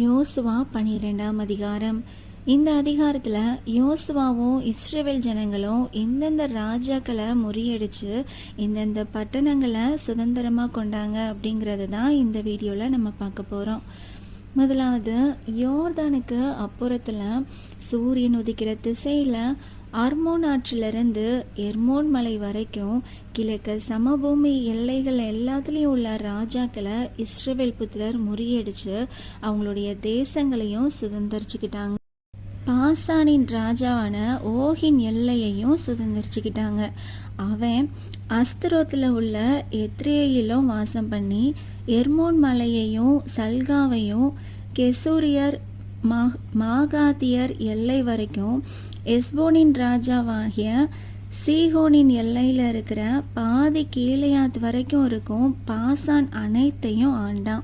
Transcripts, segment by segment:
யோசுவா பனிரெண்டாம் அதிகாரம். இந்த அதிகாரத்தில் யோசுவாவும் இஸ்ரேவேல் ஜனங்களும் எந்தெந்த ராஜாக்களை முறியடிச்சு எந்தெந்த பட்டணங்களை சுதந்திரமாக கொண்டாங்க அப்படிங்கிறது தான் இந்த வீடியோவில் நம்ம பார்க்க போகிறோம் முதலாவது யோர்தானுக்கு அப்புறத்தில் சூரியன் உதிக்கிற திசையில் ஆர்மோன் ஆற்றிலிருந்து எர்மோன் மலை வரைக்கும் கிழக்கு சமபூமி எல்லைகள் எல்லாத்துலேயும் உள்ள ராஜாக்களை இஸ்ரவேல் புத்திரர் முறியடிச்சு அவங்களுடைய தேசங்களையும் சுதந்திரிச்சுக்கிட்டாங்க. பாசானின் ராஜாவான ஓஹின் எல்லையையும் சுதந்திரிச்சுக்கிட்டாங்க. அவன் அஸ்திரோத்தில் உள்ள எத்ரேயிலும் வாசம் பண்ணி எர்மோன் மலையையும் சல்காவையும் கெசூரியர் மா மாகாத்தியர் எல்லை வரைக்கும் எஸ்போனின் ராஜாவாகிய சீகோனின் எல்லையில் இருக்கிற பாதி கீழையாத் வரைக்கும் இருக்கும் பாசான் அனைத்தையும் ஆண்டான்.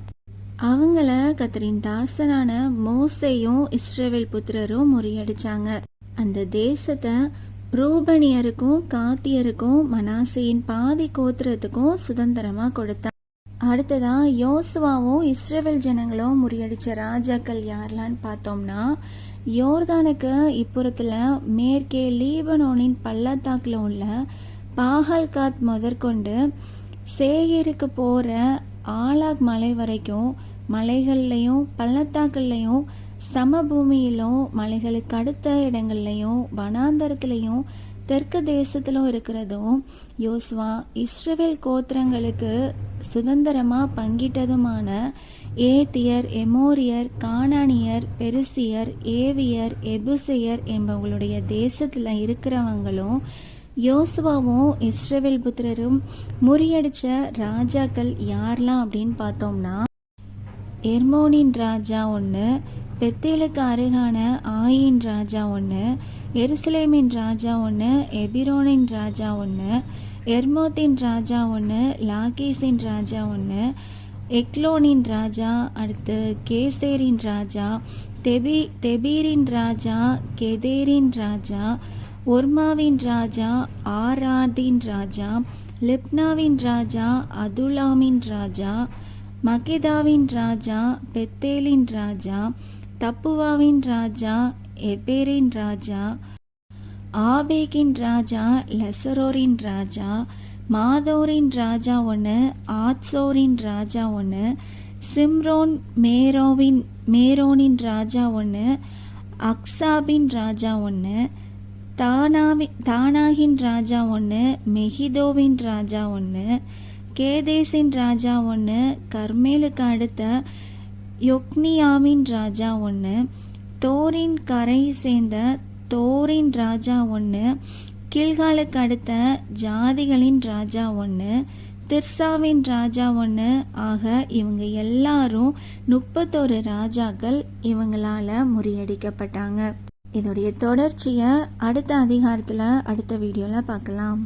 அவங்கள கத்தரின் தாசனான மோசையும் இஸ்ரேவேல் புத்திரரும் முறியடிச்சாங்க. அந்த தேசத்தை ரூபனியருக்கும் காத்தியருக்கும் மனாசையின் பாதி கோத்திரத்துக்கும் சுதந்திரமா கொடுத்தான் அடுத்ததாக யோசுவாவும் இஸ்ரேவேல் ஜனங்களும் முறியடித்த ராஜாக்கள் யாரெல்லாம் பார்த்தோம்னா யோர்தானுக்கு இப்புறத்தில் மேற்கே லீபனோனின் பள்ளத்தாக்கில் உள்ள பாகல்காத் முதற்கொண்டு சேகிருக்கு போகிற ஆலாக் மலை வரைக்கும் மலைகள்லையும் பள்ளத்தாக்கள்லையும் சமபூமியிலும் மலைகளுக்கு அடுத்த இடங்கள்லையும் வனாந்தரத்துலையும் தெற்கு தேசத்திலும் இருக்கிறதும் யோசுவா இஸ்ரவேல் கோத்திரங்களுக்கு சுதந்திரமா பங்கிட்டதுமான ஏத்தியர் எமோரியர் கானானியர் பெருசியர் ஏவியர் எபுசையர் என்பவங்களுடைய தேசத்துல இருக்கிறவங்களும் யோசுவாவும் இஸ்ரவேல் புத்திரரும் முறியடிச்ச ராஜாக்கள் யாரெல்லாம் அப்படின்னு பார்த்தோம்னா எர்மோனின் ராஜா ஒன்று பெத்தேலுக்கு அருகான ஆயின் ராஜா ஒன்று எருசலேமின் ராஜா ஒன்று எபிரோனின் ராஜா ஒன்று எர்மோத்தின் ராஜா ஒன்று லாகேஸின் ராஜா ஒன்று எக்லோனின் ராஜா அடுத்து கேசேரின் ராஜா தெபி தெபீரின் ராஜா கெதேரின் ராஜா ஒர்மாவின் ராஜா ஆராதின் ராஜா லிப்னாவின் ராஜா அதுலாமின் ராஜா மகெதாவின் ராஜா பெத்தேலின் ராஜா தப்புவாவின் ராஜா எபேரின் ராஜா ஆபேகின் ராஜா லெசரோரின் ராஜா மாதோரின் ராஜா ஒன்று ஆத்சோரின் ராஜா ஒன்று சிம்ரோன் மேரோவின் மேரோனின் ராஜா ஒன்று அக்சாபின் ராஜா ஒன்று தானாவின் தானாகின் ராஜா ஒன்று மெஹிதோவின் ராஜா ஒன்று கேதேசின் ராஜா ஒன்று கர்மேலுக்கு அடுத்த யொக்னியாவின் ராஜா ஒன்று தோரின் கரை சேர்ந்த தோரின் ராஜா ஒன்று கீழ்காலுக்கு அடுத்த ஜாதிகளின் ராஜா ஒன்று திர்சாவின் ராஜா ஒன்று ஆக இவங்க எல்லாரும் முப்பத்தோரு ராஜாக்கள் இவங்களால முறியடிக்கப்பட்டாங்க. இதோடைய தொடர்ச்சியை அடுத்த அதிகாரத்தில் அடுத்த வீடியோவில் பார்க்கலாம்